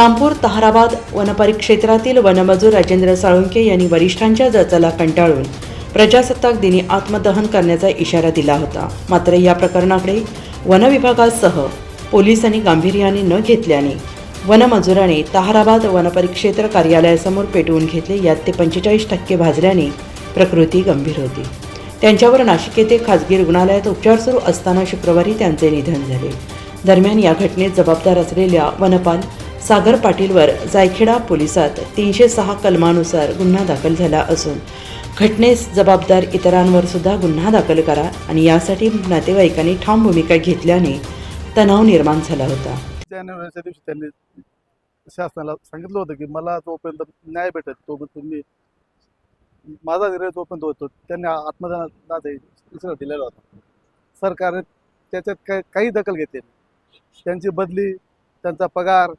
रामपूर तहाराबाद वनपरिक्षेत्रातील वनमजूर राजेंद्र साळुंके यांनी वरिष्ठांच्या जचाला कंटाळून प्रजासत्ताक दिनी आत्मदहन करण्याचा इशारा दिला होता. मात्र या प्रकरणाकडे वनविभागासह पोलिसांनी गांभीर्याने न घेतल्याने वनमजुराने तहाराबाद वनपरिक्षेत्र कार्यालयासमोर पेटवून घेतले. यात ते पंचेचाळीस टक्के भाजल्याने प्रकृती गंभीर होती. त्यांच्यावर नाशिक येथे खाजगी रुग्णालयात उपचार सुरू असताना शुक्रवारी त्यांचे निधन झाले. दरम्यान या घटनेत जबाबदार असलेल्या वनपाल सागर पाटीलवर जायखेडा पोलिसात तीनशे सहा कलमानुसार गुन्हा दाखल झाला असून घटनेस जबाबदार इतरांवर सुद्धा गुन्हा दाखल करा आणि यासाठी नातेवाईकांनी ठाम भूमिका घेतल्याने तणाव निर्माण झाला होता. दिवशी त्यांनी शासनाला सांगितलं होतं की मला जोपर्यंत न्याय भेटत तोपर्यंत तुम्ही माझा निर्णय जोपर्यंत होतो त्यांनी आत्मदानाचा इशारा दिलेला होता. सरकारने त्याच्यात काही काही दखल घेतली त्यांची बदली त्यांचा पगार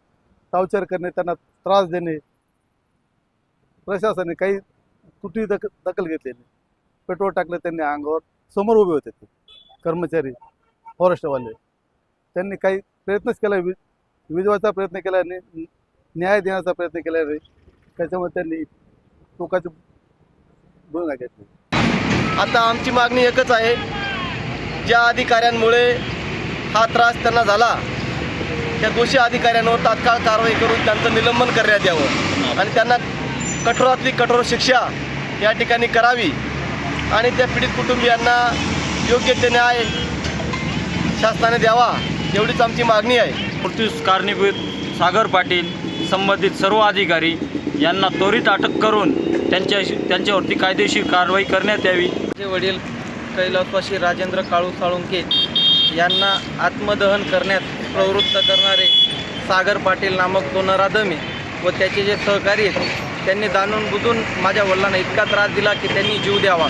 टावचर करणे त्यांना त्रास देणे. प्रशासनाने काही तुटी दखल दखल घेतली नाही. पेट्रोल टाकलं त्यांनी अंगावर समोर उभे होते ते. कर्मचारी फॉरेस्टवाले. त्यांनी काही प्रयत्नच केला वि विजवायचा प्रयत्न केला नाही. न्याय देण्याचा प्रयत्न केला नाही. त्याच्यामुळे त्यांनी टोकाची भूमिका घेतली. आता आमची मागणी एकच आहे. ज्या अधिकाऱ्यांमुळे हा त्रास त्यांना झाला त्या दोषी अधिकाऱ्यांवर तात्काळ कारवाई करून त्यांचं निलंबन करण्यात यावं. आणि त्यांना कठोरातली कठोर शिक्षा या ठिकाणी करावी. आणि त्या पीडित कुटुंबियांना योग्य ते न्याय शासनाने द्यावा एवढीच आमची मागणी आहे. मृत्यूस कारणीभूत सागर पाटील संबंधित सर्व अधिकारी यांना त्वरित अटक करून त्यांच्या त्यांच्यावरती कायदेशीर कारवाई करण्यात यावी. माझे वडील कैलासवासी राजेंद्र काळू साळुंके यांना आत्मदहन करण्यात प्रवृत्त करणारे सागर पाटील नामक तो नराधमी व त्याचे जे सहकारी आहेत त्यांनी जाणून बुजून माझ्या वडिलांना इतका त्रास दिला की त्यांनी जीव द्यावा.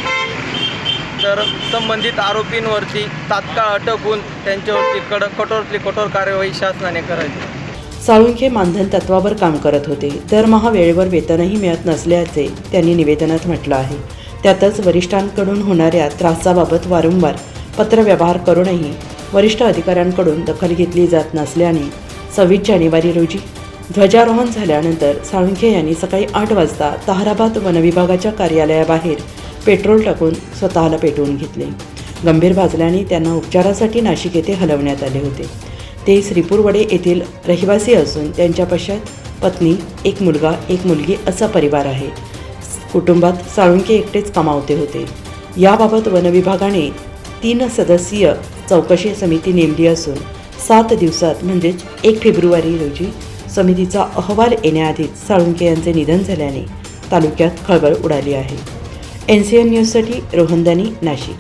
तर संबंधित आरोपींवरती तात्काळ अटक होऊन त्यांच्यावरती कड कठोरतली कठोर कार्यवाही शासनाने करायची साळुंखे मानधन तत्वावर काम करत होते. दरमहा वेळेवर वेतनही मिळत नसल्याचे त्यांनी निवेदनात म्हटलं आहे. त्यातच वरिष्ठांकडून होणाऱ्या त्रासाबाबत वारंवार पत्रव्यवहार करूनही वरिष्ठ अधिकाऱ्यांकडून दखल घेतली जात नसल्याने सव्वीस जानेवारी रोजी ध्वजारोहण झाल्यानंतर साळुंखे यांनी सकाळी आठ वाजता ताहराबाद वनविभागाच्या कार्यालयाबाहेर पेट्रोल टाकून स्वतःला पेटवून घेतले. गंभीर भाजल्याने त्यांना उपचारासाठी नाशिक येथे हलवण्यात आले होते. ते श्रीपूरवडे येथील रहिवासी असून त्यांच्या पश्चात पत्नी एक मुलगा एक मुलगी असा परिवार आहे. कुटुंबात साळुंके एकटेच कमावते होते. याबाबत वनविभागाने तीन सदस्यीय चौकशी समिती नेमली असून सात दिवसात म्हणजेच एक फेब्रुवारी रोजी समितीचा अहवाल येण्याआधीच साळुंके यांचे निधन झाल्याने तालुक्यात खळबळ उडाली आहे. एन सी एन न्यूजसाठी रोहनदानी नाशिक.